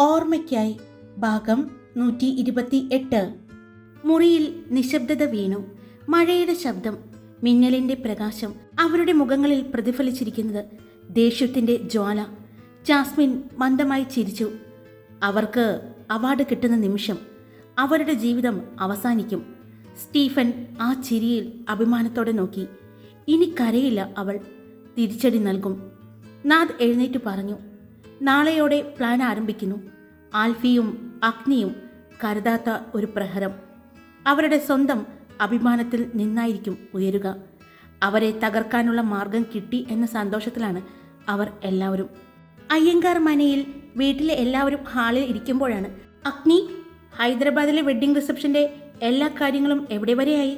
ഓർമ്മയ്ക്കായി ഭാഗം നൂറ്റി ഇരുപത്തി എട്ട് മുറിയിൽ നിശബ്ദത വീണു. മഴയുടെ ശബ്ദം മിന്നലിന്റെ പ്രകാശം അവരുടെ മുഖങ്ങളിൽ പ്രതിഫലിച്ചിരിക്കുന്നത് ദേഷ്യത്തിന്റെ ജ്വാല. ജാസ്മിൻ മന്ദമായി ചിരിച്ചു. അവർക്ക് അവാർഡ് കിട്ടുന്ന നിമിഷം അവരുടെ ജീവിതം അവസാനിക്കും. സ്റ്റീഫൻ ആ ചിരിയിൽ അഭിമാനത്തോടെ നോക്കി. ഇനി കരയില്ല അവൾ. തിരിച്ചടി നൽകും. നാദ് എഴുന്നേറ്റ് പറഞ്ഞു. നാളെയോടെ പ്ലാൻ ആരംഭിക്കുന്നു. ആൽഫിയും അഗ്നിയും കരുതാത്ത ഒരു പ്രഹരം. അവരുടെ സ്വന്തം അഭിമാനത്തിൽ നിന്നായിരിക്കും ഉയരുക. അവരെ തകർക്കാനുള്ള മാർഗം കിട്ടി എന്ന സന്തോഷത്തിലാണ് അവർ എല്ലാവരും. അയ്യങ്കാർ മനയിൽ വീട്ടിലെ എല്ലാവരും ഹാളിൽ ഇരിക്കുമ്പോഴാണ് അഗ്നി ഹൈദരാബാദിലെ വെഡ്ഡിംഗ് റിസപ്ഷന്റെ എല്ലാ കാര്യങ്ങളും എവിടെ വരെയായി?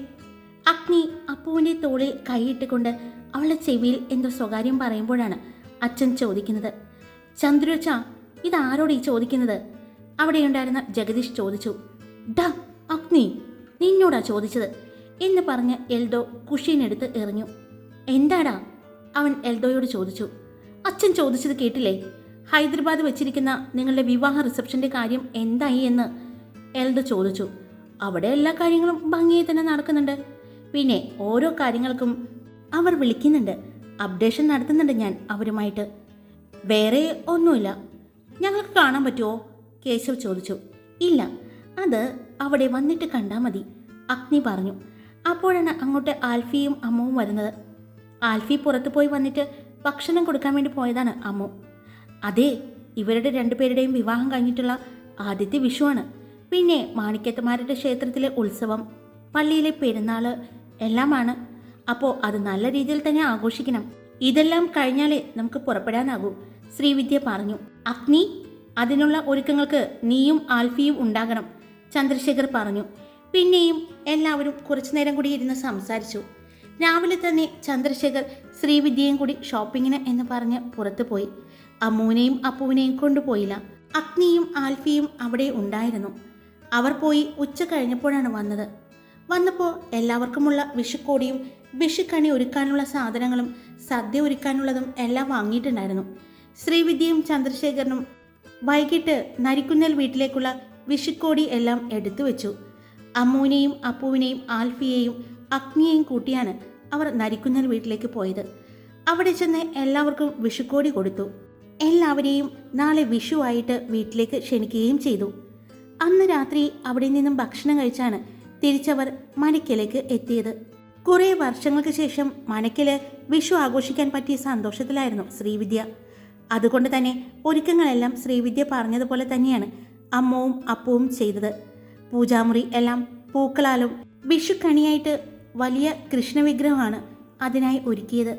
അഗ്നി അപ്പുവിന്റെ തോളിൽ കൈയിട്ടുകൊണ്ട് അവളുടെ ചെവിയിൽ എന്തോ സ്വകാര്യം പറയുമ്പോഴാണ് അച്ഛൻ ചോദിക്കുന്നത്. ചന്ദ്രുച്ച ഇതാരോട് ഈ ചോദിക്കുന്നത്? അവിടെയുണ്ടായിരുന്ന ജഗദീഷ് ചോദിച്ചു ഡ അഗ്നി നിന്നോടാ ചോദിച്ചത് എന്ന് പറഞ്ഞ് എൽദോ കുഷീനെടുത്ത് എറിഞ്ഞു. എന്താടാ? അവൻ എൽദോയോട് ചോദിച്ചു. അച്ഛൻ ചോദിച്ചത് കേട്ടില്ലേ? ഹൈദരാബാദ് വെച്ചിരിക്കുന്ന നിങ്ങളുടെ വിവാഹ റിസപ്ഷന്റെ കാര്യം എന്തായി എന്ന്? എൽദോ ചോദിച്ചു. അവിടെ എല്ലാ കാര്യങ്ങളും ഭംഗിയായി തന്നെ നടക്കുന്നുണ്ട്. പിന്നെ ഓരോ കാര്യങ്ങൾക്കും അവർ വിളിക്കുന്നുണ്ട്. അപ്ഡേഷൻ നടത്തുന്നുണ്ട് ഞാൻ അവരുമായിട്ട്. വേറെ ഒന്നുമില്ല. ഞങ്ങൾക്ക് കാണാൻ പറ്റുമോ? കേശവ് ചോദിച്ചു. ഇല്ല അത് അവിടെ വന്നിട്ട് കണ്ടാൽ മതി അഗ്നി പറഞ്ഞു. അപ്പോഴാണ് അങ്ങോട്ട് ആൽഫിയും അമ്മുവും വരുന്നത്. ആൽഫി പുറത്തു പോയി വന്നിട്ട് ഭക്ഷണം കൊടുക്കാൻ വേണ്ടി പോയതാണ് അമ്മു. അതെ ഇവരുടെ രണ്ടുപേരുടെയും വിവാഹം കഴിഞ്ഞിട്ടുള്ള ആദ്യത്തെ വിഷുവാണ്. പിന്നെ മാണിക്യത്തമാരുടെ ക്ഷേത്രത്തിലെ ഉത്സവം പള്ളിയിലെ പെരുന്നാൾ എല്ലാമാണ്. അപ്പോൾ അത് നല്ല രീതിയിൽ തന്നെ ആഘോഷിക്കണം. ഇതെല്ലാം കഴിഞ്ഞാലേ നമുക്ക് പുറപ്പെടാനാകൂ. ശ്രീവിദ്യ പറഞ്ഞു അഗ്നി അതിനുള്ള ഒരുക്കങ്ങൾക്ക് നീയും ആൽഫിയും ഉണ്ടാകണം ചന്ദ്രശേഖർ പറഞ്ഞു. പിന്നെയും എല്ലാവരും കുറച്ചു നേരം കൂടി ഇരുന്ന് സംസാരിച്ചു. രാവിലെ തന്നെ ചന്ദ്രശേഖർ ശ്രീവിദ്യയും കൂടി ഷോപ്പിങ്ങിന് എന്ന് പറഞ്ഞ് പുറത്തു പോയി. അമ്മൂനെയും അപ്പുവിനെയും കൊണ്ടുപോയില്ല. അഗ്നിയും ആൽഫിയും അവിടെ ഉണ്ടായിരുന്നു. അവർ പോയി ഉച്ച കഴിഞ്ഞപ്പോഴാണ് വന്നത്. വന്നപ്പോൾ എല്ലാവർക്കുമുള്ള വിഷുക്കോടിയും വിഷുക്കണി ഒരുക്കാനുള്ള സാധനങ്ങളും സദ്യ ഒരുക്കാനുള്ളതും എല്ലാം വാങ്ങിയിട്ടുണ്ടായിരുന്നു. ശ്രീവിദ്യയും ചന്ദ്രശേഖരനും വൈകിട്ട് നരിക്കുന്നൽ വീട്ടിലേക്കുള്ള വിഷുക്കോടി എല്ലാം എടുത്തു വെച്ചു. അമ്മൂനെയും അപ്പുവിനെയും ആൽഫിയെയും അഗ്നിയെയും കൂട്ടിയാണ് അവർ നരിക്കുന്നൽ വീട്ടിലേക്ക് പോയത്. അവിടെ ചെന്ന് എല്ലാവർക്കും വിഷുക്കോടി കൊടുത്തു. എല്ലാവരെയും നാളെ വിഷു ആയിട്ട് വീട്ടിലേക്ക് ക്ഷണിക്കുകയും ചെയ്തു. അന്ന് രാത്രി അവിടെ നിന്നും ഭക്ഷണം കഴിച്ചാണ് തിരിച്ചവർ മണിക്കലേക്ക് എത്തിയത്. കുറേ വർഷങ്ങൾക്ക് ശേഷം മണിക്കൽ വിഷു ആഘോഷിക്കാൻ പറ്റിയ സന്തോഷത്തിലായിരുന്നു ശ്രീവിദ്യ. അതുകൊണ്ട് തന്നെ ഒരുക്കങ്ങളെല്ലാം ശ്രീവിദ്യ പറഞ്ഞതുപോലെ തന്നെയാണ് അമ്മവും അപ്പവും ചെയ്തത്. പൂജാമുറി എല്ലാം പൂക്കളാലും വിഷുക്കണിയായിട്ട് വലിയ കൃഷ്ണവിഗ്രഹമാണ് അതിനായി ഒരുക്കിയത്.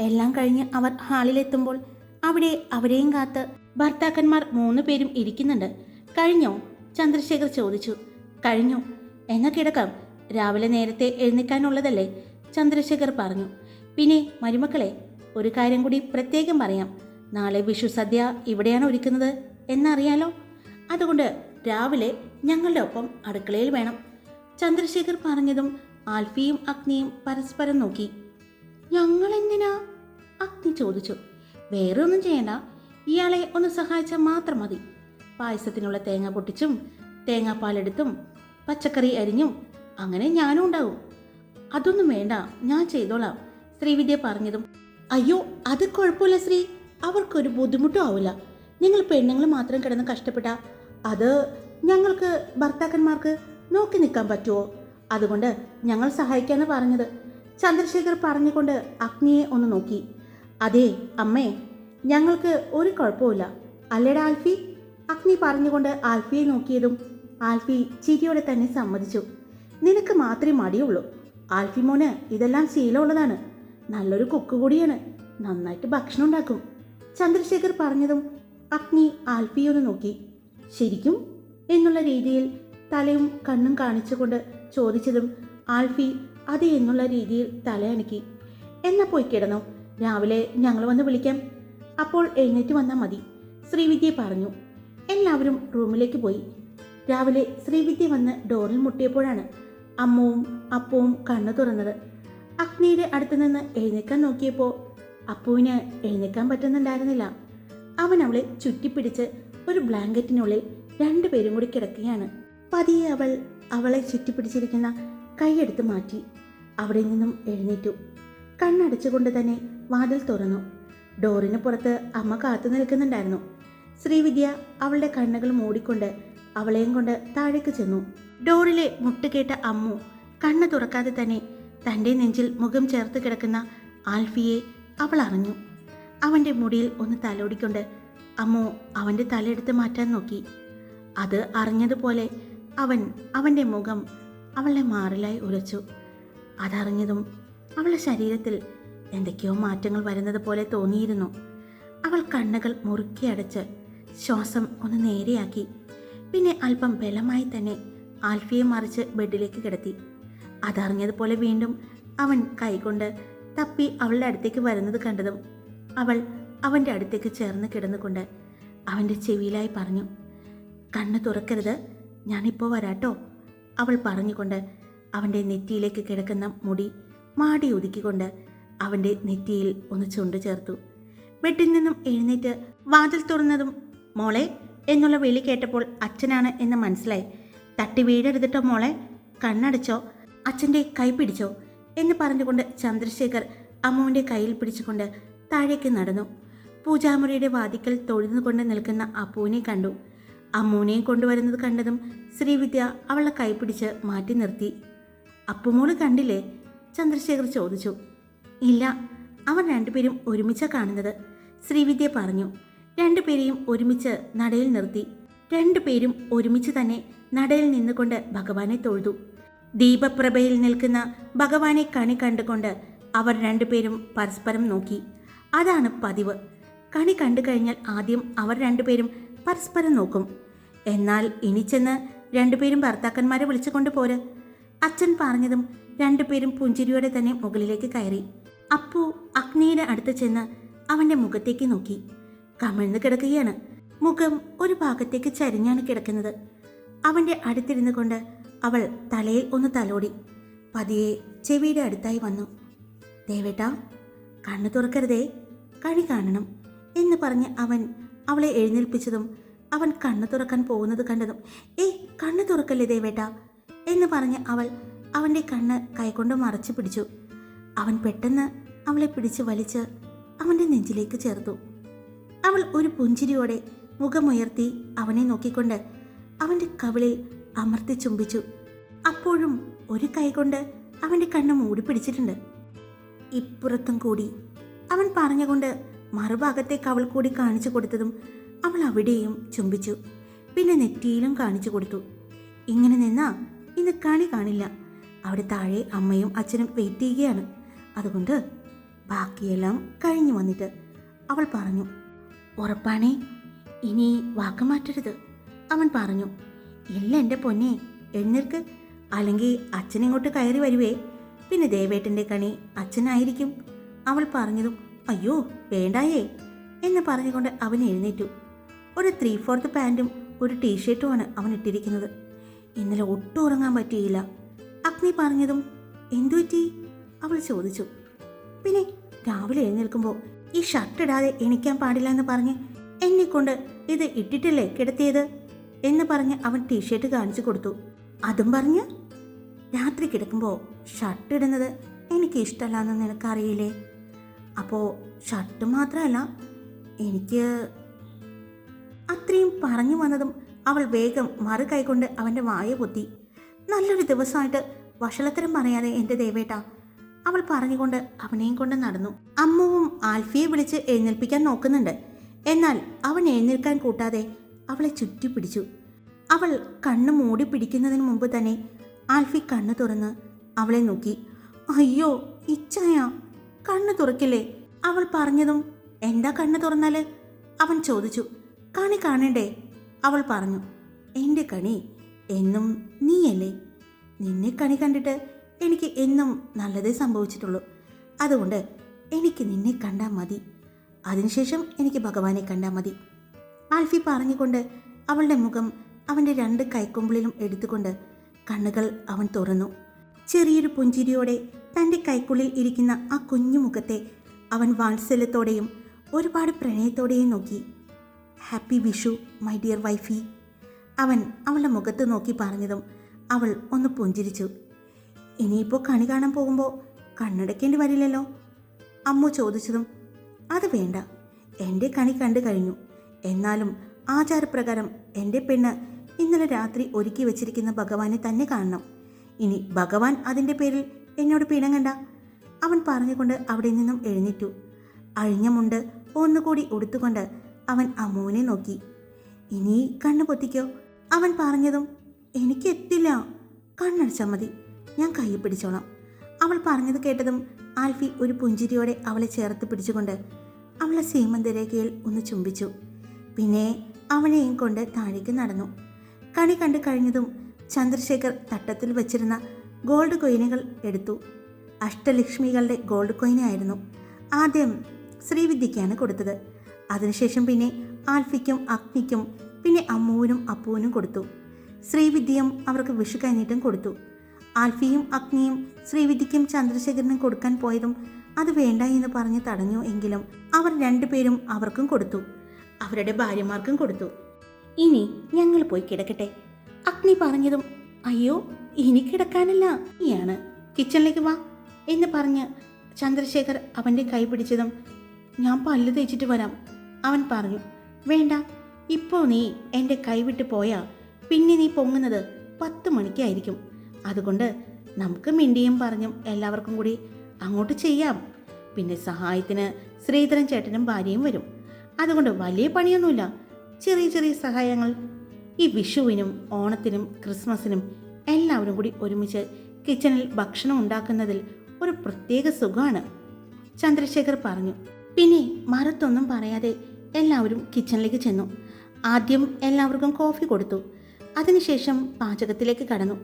എല്ലാം കഴിഞ്ഞ് അവർ ഹാളിലെത്തുമ്പോൾ അവിടെ അവരെയും കാത്ത് ഭർത്താക്കന്മാർ മൂന്ന് പേരും ഇരിക്കുന്നുണ്ട്. കഴിഞ്ഞോ? ചന്ദ്രശേഖർ ചോദിച്ചു. കഴിഞ്ഞു. എങ്ങ കിടക്കാം? രാവിലെ നേരത്തെ എഴുന്നേക്കാനുള്ളതല്ലേ? ചന്ദ്രശേഖർ പറഞ്ഞു. പിന്നെ മരുമക്കളെ ഒരു കാര്യം കൂടി പ്രത്യേകം പറയാം. നാളെ വിഷു സദ്യ ഇവിടെയാണ് ഒരുക്കുന്നത് എന്നറിയാലോ? അതുകൊണ്ട് രാവിലെ ഞങ്ങളുടെ ഒപ്പം അടുക്കളയിൽ വേണം. ചന്ദ്രശേഖർ പറഞ്ഞതും ആൽഫിയും അഗ്നിയും പരസ്പരം നോക്കി. ഞങ്ങൾ എന്തിനാ അഗ്നി ചോദിച്ചു. വേറെ ഒന്നും ചെയ്യണ്ട. ഇയാളെ ഒന്ന് സഹായിച്ചാൽ മാത്രം മതി. പായസത്തിനുള്ള തേങ്ങ പൊട്ടിച്ചും തേങ്ങാപ്പാലെടുത്തും പച്ചക്കറി അരിഞ്ഞും അങ്ങനെ ഞാനും ഉണ്ടാവും അതൊന്നും വേണ്ട. ഞാൻ ചെയ്തോളാം ശ്രീവിദ്യ പറഞ്ഞതും. അയ്യോ അത് കുഴപ്പമില്ല ശ്രീ. അവർക്കൊരു ബുദ്ധിമുട്ടും ആവില്ല നിങ്ങൾ പെണ്ണുങ്ങൾ മാത്രം കിടന്ന് കഷ്ടപ്പെട്ട അത് ഞങ്ങൾക്ക് ഭർത്താക്കന്മാർക്ക് നോക്കി നിൽക്കാൻ പറ്റുമോ അതുകൊണ്ട് ഞങ്ങൾ സഹായിക്കാന്ന് പറഞ്ഞത്. ചന്ദ്രശേഖർ പറഞ്ഞുകൊണ്ട് അഗ്നിയെ ഒന്ന് നോക്കി. അതെ അമ്മേ ഞങ്ങൾക്ക് ഒരു കുഴപ്പമില്ല അല്ലേടാ ആൽഫി? അഗ്നി പറഞ്ഞുകൊണ്ട് ആൽഫിയെ നോക്കിയതും ആൽഫി ചിരിയോടെ തന്നെ സമ്മതിച്ചു. നിനക്ക് മാത്രമേ മടിയുള്ളൂ. ആൽഫി മോന് ഇതെല്ലാം ശീലമുള്ളതാണ്. നല്ലൊരു കുക്ക് കൂടിയാണ്. നന്നായിട്ട് ഭക്ഷണം ഉണ്ടാക്കും. ചന്ദ്രശേഖർ പറഞ്ഞതും അഗ്നി ആൽഫിയെ നോക്കി. ശരിക്കും? എന്നുള്ള രീതിയിൽ തലയും കണ്ണും കാണിച്ചുകൊണ്ട് ചോദിച്ചതും ആൽഫി അത് എന്നുള്ള രീതിയിൽ തലയണക്കി എന്നാ പോയി കിടന്നു? രാവിലെ ഞങ്ങൾ വന്ന് വിളിക്കാം. അപ്പോൾ എഴുന്നേറ്റ് വന്നാൽ മതി. ശ്രീവിദ്യ പറഞ്ഞു. എല്ലാവരും റൂമിലേക്ക് പോയി. രാവിലെ ശ്രീവിദ്യ വന്ന് ഡോറിൽ മുട്ടിയപ്പോഴാണ് അമ്മവും അപ്പവും കണ്ണു തുറന്നത്. അഗ്നിയുടെ അടുത്ത് നിന്ന് എഴുന്നേക്കാൻ നോക്കിയപ്പോൾ അപ്പുവിന് എഴുന്നേക്കാൻ പറ്റുന്നുണ്ടായിരുന്നില്ല. അവൻ അവളെ ചുറ്റിപ്പിടിച്ച് ഒരു ബ്ലാങ്കറ്റിനുള്ളിൽ രണ്ടുപേരും കൂടി കിടക്കുകയാണ്. പതിയെ അവൾ അവളെ ചുറ്റിപ്പിടിച്ചിരിക്കുന്ന കൈയെടുത്ത് മാറ്റി അവിടെ നിന്നും എഴുന്നേറ്റു. കണ്ണടച്ചുകൊണ്ട് തന്നെ വാതിൽ തുറന്നു. ഡോറിന് പുറത്ത് അമ്മ കാത്തു നിൽക്കുന്നുണ്ടായിരുന്നു. ശ്രീവിദ്യ അവളുടെ കണ്ണുകൾ മൂടിക്കൊണ്ട് അവളെയും കൊണ്ട് താഴേക്ക് ചെന്നു. ഡോറിലെ മുട്ടുകേട്ട അമ്മു കണ്ണു തുറക്കാതെ തന്നെ തന്റെ നെഞ്ചിൽ മുഖം ചേർത്ത് കിടക്കുന്ന ആൽഫിയെ അവൾ അറിഞ്ഞു. അവന്റെ മുടിയിൽ ഒന്ന് തലോടിക്കൊണ്ട് അമ്മോ അവന്റെ തലയെടുത്ത് മാറ്റാൻ നോക്കി. അത് അറിഞ്ഞതുപോലെ അവൻ അവന്റെ മുഖം അവളുടെ മാറിലായി ഉരച്ചു. അതറിഞ്ഞതും അവളുടെ ശരീരത്തിൽ എന്തൊക്കെയോ മാറ്റങ്ങൾ വരുന്നത് പോലെ തോന്നിയിരുന്നു. അവൾ കണ്ണുകൾ മുറുക്കി അടച്ച് ശ്വാസം ഒന്ന് നേരെയാക്കി. പിന്നെ അല്പം ബലമായി തന്നെ ആൽഫിയെ മറിച്ച് ബെഡിലേക്ക് കിടത്തി. അതറിഞ്ഞതുപോലെ വീണ്ടും അവൻ കൈകൊണ്ട് തപ്പി അവളുടെ അടുത്തേക്ക് വരുന്നത് കണ്ടതും അവൾ അവന്റെ അടുത്തേക്ക് ചേർന്ന് കിടന്നുകൊണ്ട് അവന്റെ ചെവിയിലായി പറഞ്ഞു കണ്ണ് തുറക്കരുത് ഞാനിപ്പോൾ വരാട്ടോ. അവൾ പറഞ്ഞുകൊണ്ട് അവന്റെ നെറ്റിയിലേക്ക് കിടക്കുന്ന മുടി മാടി ഒതുക്കിക്കൊണ്ട് അവന്റെ നെറ്റിയിൽ ഒന്ന് ചുണ്ടു ചേർത്തു. ബെഡിൽ നിന്നും എഴുന്നേറ്റ് വാതിൽ തുറന്നതും മോളെ എന്നുള്ള വിളി കേട്ടപ്പോൾ അച്ഛനാണ് എന്ന് മനസ്സിലായി. തട്ടി വീടെടുത്തിട്ടോ മോളെ കണ്ണടച്ചോ അച്ഛന്റെ കൈ പിടിച്ചോ. എന്ന് പറഞ്ഞുകൊണ്ട് ചന്ദ്രശേഖർ അമ്മുവിന്റെ കയ്യിൽ പിടിച്ചുകൊണ്ട് താഴേക്ക് നടന്നു. പൂജാമുറിയുടെ വാതിക്കൽ തൊഴുതുകൊണ്ട് നിൽക്കുന്ന അപ്പുവിനെ കണ്ടു. അമ്മൂനെയും കൊണ്ടുവരുന്നത് കണ്ടതും ശ്രീവിദ്യ അവളെ കൈപിടിച്ച് മാറ്റി നിർത്തി. അപ്പുമോൾ കണ്ടില്ലേ? ചന്ദ്രശേഖർ ചോദിച്ചു. ഇല്ല അവൻ രണ്ടുപേരും ഒരുമിച്ച കാണുന്നത് ശ്രീവിദ്യ പറഞ്ഞു. രണ്ടുപേരെയും ഒരുമിച്ച് നടയിൽ നിർത്തി. രണ്ടുപേരും ഒരുമിച്ച് തന്നെ നടയിൽ നിന്നുകൊണ്ട് ഭഗവാനെ തൊഴുതു. ദീപപ്രഭയിൽ നിൽക്കുന്ന ഭഗവാനെ കണി കണ്ടുകൊണ്ട് അവർ രണ്ടുപേരും പരസ്പരം നോക്കി. അതാണ് പതിവ്. കണി കണ്ടു കഴിഞ്ഞാൽ ആദ്യം അവർ രണ്ടുപേരും പരസ്പരം നോക്കും. എന്നാൽ ഇനി ചെന്ന് രണ്ടുപേരും ഭർത്താക്കന്മാരെ വിളിച്ചുകൊണ്ട് പോര് അച്ഛൻ പറഞ്ഞതും രണ്ടുപേരും പുഞ്ചിരിയോടെ തന്നെ മുകളിലേക്ക് കയറി. അപ്പു അഗ്നിയുടെ അടുത്ത് ചെന്ന് അവന്റെ മുഖത്തേക്ക് നോക്കി. കമിഴ്ന്ന് കിടക്കുകയാണ്. മുഖം ഒരു ഭാഗത്തേക്ക് ചരിഞ്ഞാണ് കിടക്കുന്നത്. അവന്റെ അടുത്തിരുന്നു കൊണ്ട് അവൾ തലയിൽ ഒന്ന് തലോടി. പതിയെ ചെവിയുടെ അടുത്തായി വന്നു. ദേവേട്ടാ കണ്ണു തുറക്കരുതേ. കഴി കാണണം എന്ന് പറഞ്ഞ് അവൻ അവളെ എഴുന്നേൽപ്പിച്ചതും അവൻ കണ്ണു തുറക്കാൻ പോകുന്നത് കണ്ടതും ഏയ് കണ്ണു തുറക്കല്ലേ ദേവേട്ട എന്ന് പറഞ്ഞ് അവൾ അവന്റെ കണ്ണ് കൈകൊണ്ട് മറച്ചു പിടിച്ചു. അവൻ പെട്ടെന്ന് അവളെ പിടിച്ച് വലിച്ച് അവന്റെ നെഞ്ചിലേക്ക് ചേർത്തു. അവൾ ഒരു പുഞ്ചിരിയോടെ മുഖമുയർത്തി അവനെ നോക്കിക്കൊണ്ട് അവന്റെ കവിളിൽ അമർത്തി ചുംബിച്ചു. അപ്പോഴും ഒരു കൈകൊണ്ട് അവന്റെ കണ്ണ് മൂടി പിടിച്ചിട്ടുണ്ട്. ഇപ്പുറത്തും കൂടി അവൻ പറഞ്ഞുകൊണ്ട് മറുഭാഗത്തേക്ക് അവൾ കൂടി കാണിച്ചു കൊടുത്തതും അവൾ അവിടെയും ചുംബിച്ചു. പിന്നെ നെറ്റിയിലും കാണിച്ചു കൊടുത്തു. ഇങ്ങനെ നിന്നാ ഇന്ന് കണി കാണില്ല. അവിടെ താഴെ അമ്മയും അച്ഛനും വെയിറ്റ് ചെയ്യുകയാണ്. അതുകൊണ്ട് ബാക്കിയെല്ലാം കഴിഞ്ഞു വന്നിട്ട് അവൾ പറഞ്ഞു ഉറപ്പാണേ ഇനി വാക്ക് മാറ്റരുത്. അവൻ പറഞ്ഞു ഇല്ല എന്റെ പൊന്നെ. എഴുന്നേൽക്ക്. അല്ലെങ്കിൽ അച്ഛൻ ഇങ്ങോട്ട് കയറി വരുവേ. പിന്നെ ദേവേട്ടന്റെ കണി അച്ഛനായിരിക്കും. അവൾ പറഞ്ഞതും അയ്യോ വേണ്ടായേ എന്ന് പറഞ്ഞുകൊണ്ട് അവൻ എഴുന്നേറ്റു. ഒരു ത്രീ ഫോർത്ത് പാന്റും ഒരു ടീഷർട്ടുമാണ് അവൻ ഇട്ടിരിക്കുന്നത്. ഇന്നലെ ഒട്ടും ഉറങ്ങാൻ പറ്റിയില്ല. അഗ്നി പറഞ്ഞതും എന്തു പറ്റി? അവൾ ചോദിച്ചു. പിന്നെ രാവിലെ എഴുന്നേൽക്കുമ്പോൾ ഈ ഷർട്ട് ഇടാതെ എണിക്കാൻ പാടില്ല എന്ന് പറഞ്ഞ് എന്നെക്കൊണ്ട് ഇത് ഇട്ടിട്ടല്ലേ കിടത്തിയത്? എന്ന് പറഞ്ഞ് അവൻ ടീഷർട്ട് കാണിച്ചു കൊടുത്തു. അതും പറഞ്ഞ് രാത്രി കിടക്കുമ്പോൾ ഷർട്ട് ഇടുന്നത് എനിക്ക് ഇഷ്ടമല്ല എന്ന് നിനക്കറിയില്ലേ? അപ്പോൾ ഷർട്ട് മാത്രമല്ല എനിക്ക് അത്രയും പറഞ്ഞു വന്നതും അവൾ വേഗം മറു കൈകൊണ്ട് അവന്റെ വായ പൊത്തി. നല്ലൊരു ദിവസമായിട്ട് വഷളത്തരം പറയാതെ എന്റെ ദേവേട്ട അവൾ പറഞ്ഞുകൊണ്ട് അവനെയും കൊണ്ട് നടന്നു. അമ്മുവും ആൽഫിയെ വിളിച്ച് എഴുന്നേൽപ്പിക്കാൻ നോക്കുന്നുണ്ട്. എന്നാൽ അവൻ എഴുന്നേൽക്കാൻ കൂട്ടാതെ അവളെ ചുറ്റിപ്പിടിച്ചു അവൾ കണ്ണ് മൂടി പിടിക്കുന്നതിന് മുമ്പ് തന്നെ ആൽഫി കണ്ണ് തുറന്ന് അവളെ നോക്കി. അയ്യോ ഇച്ഛായ കണ്ണ് തുറക്കില്ലേ? അവൾ പറഞ്ഞതും എന്താ കണ്ണ് തുറന്നാൽ? അവൻ ചോദിച്ചു. കണി കാണണ്ടേ? അവൾ പറഞ്ഞു. എന്റെ കണി എന്നും നീയല്ലേ? നിന്നെ കണി കണ്ടിട്ട് എനിക്ക് എന്നും നല്ലതേ സംഭവിച്ചിട്ടുള്ളൂ. അതുകൊണ്ട് എനിക്ക് നിന്നെ കണ്ടാൽ മതി. അതിനുശേഷം എനിക്ക് ഭഗവാനെ കണ്ടാൽ മതി. ആൽഫി പറഞ്ഞുകൊണ്ട് അവളുടെ മുഖം അവന്റെ രണ്ട് കൈക്കൊമ്പിളിലും എടുത്തുകൊണ്ട് കണ്ണുകൾ അവൻ തുറന്നു. ചെറിയൊരു പുഞ്ചിരിയോടെ തന്റെ കൈക്കുള്ളിൽ ഇരിക്കുന്ന ആ കുഞ്ഞു മുഖത്തെ അവൻ വാത്സല്യത്തോടെയും ഒരുപാട് പ്രണയത്തോടെയും നോക്കി. Happy Vishu my dear wifey അവൻ അവളുടെ മുഖത്ത് നോക്കി പറഞ്ഞതും അവൾ ഒന്ന് പുഞ്ചിരിച്ചു. ഇനിയിപ്പോൾ കണി കാണാൻ പോകുമ്പോൾ കണ്ണടയ്ക്കേണ്ടി വരില്ലല്ലോ? അമ്മു ചോദിച്ചതും അത് വേണ്ട. എന്റെ കണി കണ്ടു കഴിഞ്ഞു. എന്നാലും ആചാരപ്രകാരം എന്റെ പെണ്ണ് ഇന്നലെ രാത്രി ഒരുക്കി വെച്ചിരിക്കുന്ന ഭഗവാനെ തന്നെ കാണണം. ഇനി ഭഗവാൻ അതിന്റെ പേരിൽ എന്നോട് പിണങ്ങണ്ട അവൻ പറഞ്ഞുകൊണ്ട് അവിടെ നിന്നും എഴുന്നേറ്റു. അഴിഞ്ഞ മുണ്ട് ഒന്നുകൂടി ഉടുത്തുകൊണ്ട് അവൻ അമ്മുവിനെ നോക്കി. ഇനി കണ്ണു പൊത്തിക്കോ? അവൻ പറഞ്ഞതും എനിക്ക് കണ്ണടച്ചാൽ മതി. ഞാൻ കൈ പിടിച്ചോളാം. അവൾ പറഞ്ഞത് കേട്ടതും ആൽഫി ഒരു പുഞ്ചിരിയോടെ അവളെ ചേർത്ത് പിടിച്ചുകൊണ്ട് അവളെ സീമന്തരേഖയിൽ ഒന്ന് ചുംബിച്ചു. പിന്നെ അവനെയും കൊണ്ട് താഴേക്ക് നടന്നു. കണി കണ്ടു കഴിഞ്ഞതും ചന്ദ്രശേഖർ തട്ടത്തിൽ വച്ചിരുന്ന ഗോൾഡ് കോയിനുകൾ എടുത്തു. അഷ്ടലക്ഷ്മികളുടെ ഗോൾഡ് കോയിനായിരുന്നു ആദ്യം ശ്രീവിദ്യയ്ക്കാണ് കൊടുത്തത്. അതിനുശേഷം പിന്നെ ആൽഫിക്കും അഗ്നിക്കും പിന്നെ അമ്മുവിനും അപ്പുവിനും കൊടുത്തു. ശ്രീവിദ്യയും അവർക്ക് വിഷു കഴിഞ്ഞിട്ടും കൊടുത്തു. ആൽഫിയും അഗ്നിയും ശ്രീവിദ്യയ്ക്കും ചന്ദ്രശേഖരനും കൊടുക്കാൻ പോയതും അത് വേണ്ട എന്ന് പറഞ്ഞ് തടഞ്ഞു എങ്കിലും അവർ രണ്ടുപേരും അവർക്കും കൊടുത്തു. അവരുടെ ഭാര്യമാർക്കും കൊടുത്തു. ഇനി ഞങ്ങൾ പോയി കിടക്കട്ടെ. അഗ്നി പറഞ്ഞതും അയ്യോ ഇനി കിടക്കാനല്ല നീയാണ് കിച്ചണിലേക്ക് വാ എന്ന് പറഞ്ഞ് ചന്ദ്രശേഖർ അവന്റെ കൈ പിടിച്ചതും ഞാൻ പല്ല് തേച്ചിട്ട് വരാം അവൻ പറഞ്ഞു. വേണ്ട ഇപ്പോൾ നീ എന്റെ കൈവിട്ട് പോയാൽ പിന്നെ നീ പൊങ്ങുന്നത് പത്ത് മണിക്കായിരിക്കും. അതുകൊണ്ട് നമുക്ക് മിണ്ടിയും പറഞ്ഞും എല്ലാവർക്കും കൂടി അങ്ങോട്ട് ചെയ്യാം. പിന്നെ സഹായത്തിന് ശ്രീധരൻ ചേട്ടനും ഭാര്യയും വരും. അതുകൊണ്ട് വലിയ പണിയൊന്നുമില്ല. ചെറിയ ചെറിയ സഹായങ്ങൾ. ഈ വിഷുവിനും ഓണത്തിനും ക്രിസ്മസിനും എല്ലാവരും കൂടി ഒരുമിച്ച് കിച്ചണിൽ ഭക്ഷണം ഉണ്ടാക്കുന്നതിൽ ഒരു പ്രത്യേക സുഖമാണ്. ചന്ദ്രശേഖർ പറഞ്ഞു പിന്നെ മറത്തൊന്നും പറയാതെ എല്ലാവരും കിച്ചണിലേക്ക് ചെന്നു. ആദ്യം എല്ലാവർക്കും കോഫി കൊടുത്തു. അതിനുശേഷം പാചകത്തിലേക്ക് കടന്നു.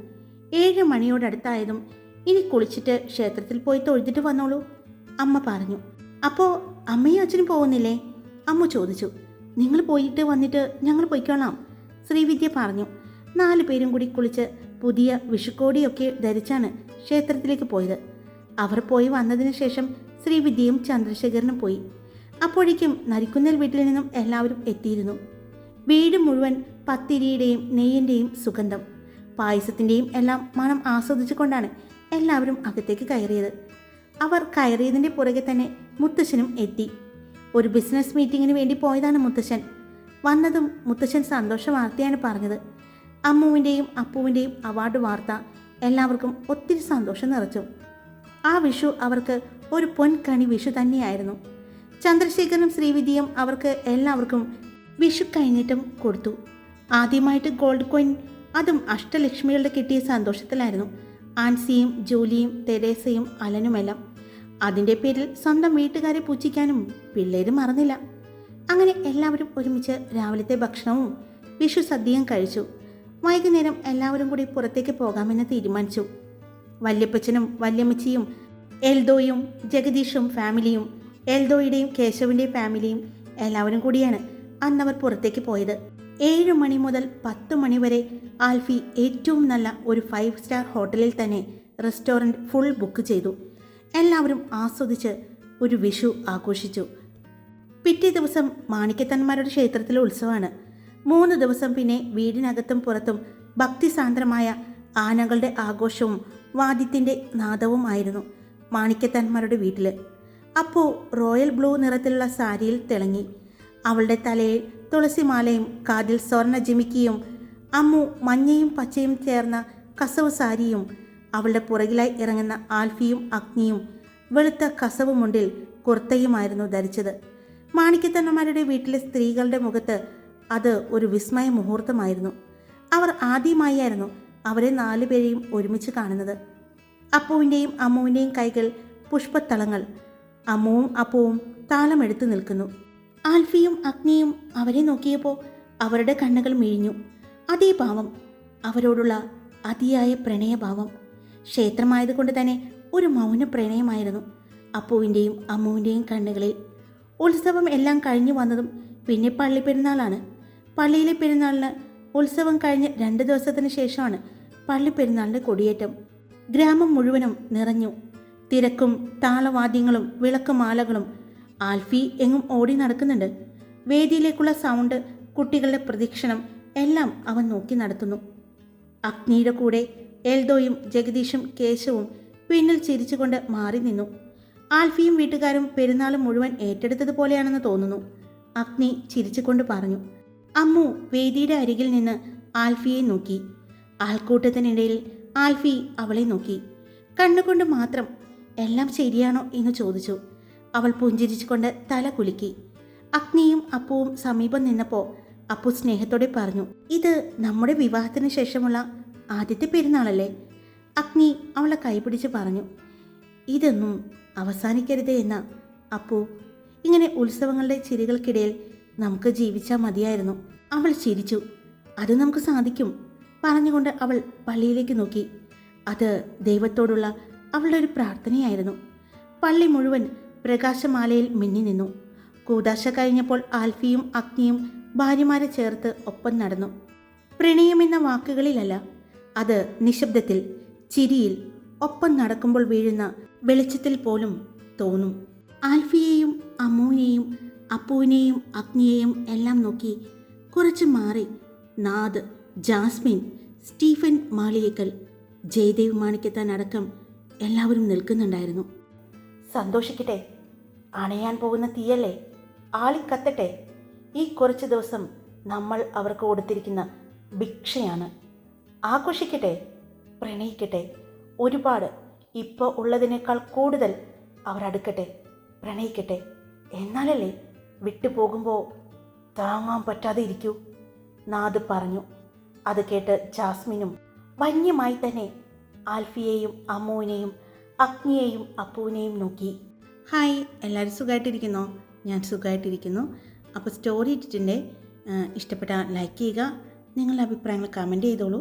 ഏഴ് മണിയോടടുത്തായതും ഇനി കുളിച്ചിട്ട് ക്ഷേത്രത്തിൽ പോയി തൊഴുതിട്ട് വന്നോളൂ അമ്മ പറഞ്ഞു. അപ്പോൾ അമ്മയും അച്ഛനും പോകുന്നില്ലേ? അമ്മ ചോദിച്ചു നിങ്ങൾ പോയിട്ട് വന്നിട്ട് ഞങ്ങൾ പോയിക്കോളാം ശ്രീവിദ്യ പറഞ്ഞു നാലു പേരും കൂടി കുളിച്ച് പുതിയ വിഷുക്കോടിയൊക്കെ ധരിച്ചാണ് ക്ഷേത്രത്തിലേക്ക് പോയത്. അവർ പോയി വന്നതിന് ശേഷം ശ്രീവിദ്യയും ചന്ദ്രശേഖരനും പോയി. അപ്പോഴേക്കും നരിക്കുന്നൽ വീട്ടിൽ നിന്നും എല്ലാവരും എത്തിയിരുന്നു. വീട് മുഴുവൻ പത്തിരിയുടെയും നെയ്യിന്റെയും സുഗന്ധം. പായസത്തിന്റെയും എല്ലാം മണം ആസ്വദിച്ചുകൊണ്ടാണ് എല്ലാവരും അകത്തേക്ക് കയറിയത്. അവർ കയറിയതിന്റെ പുറകെ തന്നെ മുത്തശ്ശനും എത്തി. ഒരു ബിസിനസ് മീറ്റിങ്ങിന് വേണ്ടി പോയതാണ് മുത്തശ്ശൻ. വന്നതും മുത്തശ്ശൻ സന്തോഷ വാർത്തയാണ് പറഞ്ഞത്. അമ്മുവിന്റെയും അപ്പുവിന്റെയും അവാർഡ് വാർത്ത എല്ലാവർക്കും ഒത്തിരി സന്തോഷം നിറച്ചു. ആ വിഷു അവർക്ക് ഒരു പൊൻകണി വിഷു തന്നെയായിരുന്നു. ചന്ദ്രശേഖരനും ശ്രീവിദ്യയും അവർക്ക് എല്ലാവർക്കും വിഷു കഴിഞ്ഞിട്ടും കൊടുത്തു. ആദ്യമായിട്ട് ഗോൾഡ് കോയിൻ അതും അഷ്ടലക്ഷ്മികളുടെ കിട്ടിയ സന്തോഷത്തിലായിരുന്നു. ആൻസിയും ജൂലിയും തെരേസയും അലനുമെല്ലാം. അതിന്റെ പേരിൽ സ്വന്തം വീട്ടുകാരെ പൂച്ചിക്കാനും പിള്ളേരും മറന്നില്ല. അങ്ങനെ എല്ലാവരും ഒരുമിച്ച് രാവിലത്തെ ഭക്ഷണവും വിഷു സദ്യയും കഴിച്ചു. വൈകുന്നേരം എല്ലാവരും കൂടി പുറത്തേക്ക് പോകാമെന്ന് തീരുമാനിച്ചു. വല്യപ്പച്ചനും വല്യമ്മച്ചിയും എൽദോയും ജഗദീഷും ഫാമിലിയും എൽദോയുടെയും കേശവിന്റെയും ഫാമിലിയും എല്ലാവരും കൂടിയാണ് അന്നവർ പുറത്തേക്ക് പോയത്. ഏഴ് മണി മുതൽ പത്ത് മണി വരെ ആൽഫി ഏറ്റവും നല്ല ഒരു ഫൈവ് സ്റ്റാർ ഹോട്ടലിൽ തന്നെ റെസ്റ്റോറന്റ് ഫുൾ ബുക്ക് ചെയ്തു. എല്ലാവരും ആസ്വദിച്ച് ഒരു വിഷു ആഘോഷിച്ചു. പിറ്റേ ദിവസം മാണിക്യത്തന്മാരുടെ ക്ഷേത്രത്തിലെ ഉത്സവമാണ്. മൂന്ന് ദിവസം പിന്നെ വീടിനകത്തും പുറത്തും ഭക്തിസാന്ദ്രമായ ആനകളുടെ ആഘോഷവും വാദ്യത്തിന്റെ നാദവുമായിരുന്നു മാണിക്യത്തന്മാരുടെ വീട്ടിൽ അപ്പോൾ റോയൽ ബ്ലൂ നിറത്തിലുള്ള സാരിയിൽ തിളങ്ങി. അവളുടെ തലയിൽ തുളസിമാലയും കാതിൽ സ്വർണ ജിമിക്കിയും അമ്മു മഞ്ഞയും പച്ചയും ചേർന്ന കസവ് സാരിയും അവളുടെ പുറകിലായി ഇറങ്ങുന്ന ആൽഫിയും അഗ്നിയും വെളുത്ത കസവുമുണ്ടിൽ കുർത്തയുമായിരുന്നു ധരിച്ചത്. മാണിക്കത്തന്നമാരുടെ വീട്ടിലെ സ്ത്രീകളുടെ മുഖത്ത് അത് ഒരു വിസ്മയ മുഹൂർത്തമായിരുന്നു. അവർ ആദ്യമായായിരുന്നു അവരെ നാലുപേരെയും ഒരുമിച്ച് കാണുന്നത്. അപ്പുവിന്റെയും അമ്മുവിന്റെയും കൈകൾ പുഷ്പത്തളങ്ങൾ. അമ്മുവും അപ്പുവും താളമെടുത്തു നിൽക്കുന്നു. ആൽഫിയും അഗ്നിയും അവരെ നോക്കിയപ്പോൾ അവരുടെ കണ്ണുകൾ മിഴിഞ്ഞു. അതേ ഭാവം അവരോടുള്ള അതിയായ പ്രണയഭാവം. ക്ഷേത്രമായതുകൊണ്ട് തന്നെ ഒരു മൗന പ്രണയമായിരുന്നു അപ്പുവിന്റെയും അമ്മുവിന്റെയും കണ്ണുകളിൽ. ഉത്സവം എല്ലാം കഴിഞ്ഞു വന്നതും പിന്നെ പള്ളി പെരുന്നാളാണ്. പള്ളിയിലെ പെരുന്നാളിന് ഉത്സവം കഴിഞ്ഞ് രണ്ട് ദിവസത്തിന് ശേഷമാണ് പള്ളി പെരുന്നാളിന്റെ കൊടിയേറ്റം. ഗ്രാമം മുഴുവനും നിറഞ്ഞു. തിരക്കും താളവാദ്യങ്ങളും വിളക്കുമാലകളും ആൽഫി എങ്ങും ഓടി നടക്കുന്നുണ്ട്. വേദിയിലേക്കുള്ള സൗണ്ട് കുട്ടികളുടെ പ്രദക്ഷിണം എല്ലാം അവൻ നോക്കി നടത്തുന്നു. അഗ്നിയുടെ കൂടെ എൽദോയും ജഗദീഷും കേശവും പിന്നിൽ ചിരിച്ചുകൊണ്ട് മാറി നിന്നു. ആൽഫിയും വീട്ടുകാരും പെരുന്നാൾ മുഴുവൻ ഏറ്റെടുത്തതുപോലെയാണെന്ന് തോന്നുന്നു. അഗ്നി ചിരിച്ചുകൊണ്ട് പറഞ്ഞു അമ്മു വേദിയുടെ അരികിൽ നിന്ന് ആൽഫിയെ നോക്കി. ആൾക്കൂട്ടത്തിനിടയിൽ ആൽഫി അവളെ നോക്കി. കണ്ണുകൊണ്ട് മാത്രം എല്ലാം ശരിയാണോ? എന്ന് ചോദിച്ചു. അവൾ പുഞ്ചിരിച്ചുകൊണ്ട് തല കുലുക്കി. അഗ്നിയും അപ്പുവും സമീപം നിന്നപ്പോൾ അപ്പു സ്നേഹത്തോടെ പറഞ്ഞു ഇത് നമ്മുടെ വിവാഹത്തിന് ശേഷമുള്ള ആദ്യത്തെ പെരുന്നാളല്ലേ? അഗ്നി അവളെ കൈപിടിച്ച് പറഞ്ഞു ഇതൊന്നും അവസാനിക്കരുത് എന്ന. അപ്പോ ഇങ്ങനെ ഉത്സവങ്ങളുടെ ചിരികൾക്കിടയിൽ നമുക്ക് ജീവിച്ചാൽ മതിയായിരുന്നു. അവൾ ചിരിച്ചു അത് നമുക്ക് സാധിക്കും പറഞ്ഞുകൊണ്ട് അവൾ പള്ളിയിലേക്ക് നോക്കി. അത് ദൈവത്തോടുള്ള അവളുടെ ഒരു പ്രാർത്ഥനയായിരുന്നു. പള്ളി മുഴുവൻ പ്രകാശമാലയിൽ മിന്നി നിന്നു. കൂതാശ കഴിഞ്ഞപ്പോൾ ആൽഫിയും അഗ്നിയും ഭാര്യമാരെ ചേർത്ത് ഒപ്പം നടന്നു. പ്രണയമെന്ന വാക്കുകളിലല്ല അത് നിശബ്ദത്തിൽ ചിരിയിൽ ഒപ്പം നടക്കുമ്പോൾ വീഴുന്ന വെളിച്ചത്തിൽ പോലും തോന്നും. ആൽഫിയെയും അമ്മുവിനെയും അപ്പുവിനെയും അഗ്നിയെയും എല്ലാം നോക്കി കുറച്ച് മാറി നാദ് ജാസ്മിൻ സ്റ്റീഫൻ മാളിയേക്കൽ ജയദേവ് മാണിക്കത്താൻ അടക്കം എല്ലാവരും നിൽക്കുന്നുണ്ടായിരുന്നു. സന്തോഷിക്കട്ടെ അണയാൻ പോകുന്ന തീയല്ലേ? ആളിക്കത്തട്ടെ ഈ കുറച്ച് ദിവസം നമ്മൾ അവർക്ക് കൊടുത്തിരിക്കുന്ന ഭിക്ഷയാണ്. ആഘോഷിക്കട്ടെ പ്രണയിക്കട്ടെ. ഒരുപാട് ഇപ്പോൾ ഉള്ളതിനേക്കാൾ കൂടുതൽ അവർ അടുക്കട്ടെ പ്രണയിക്കട്ടെ. എന്നാലല്ലേ വിട്ടുപോകുമ്പോൾ താങ്ങാൻ പറ്റാതെ ഇരിക്കൂ? നാദ് പറഞ്ഞു. അത് കേട്ട് ജാസ്മിനും വന്യമായി തന്നെ ആൽഫിയെയും അമ്മുവിനെയും അഗ്നിയെയും അപ്പുവിനെയും നോക്കി. ഹായ് എല്ലാവരും സുഖമായിട്ടിരിക്കുന്നോ ഞാൻ സുഖമായിട്ടിരിക്കുന്നു അപ്പോൾ സ്റ്റോറി ഇട്ടിട്ടുണ്ട്. ഇഷ്ടപ്പെട്ട ലൈക്ക് ചെയ്യുക. നിങ്ങളുടെ അഭിപ്രായങ്ങൾ കമന്റ് ചെയ്തോളൂ.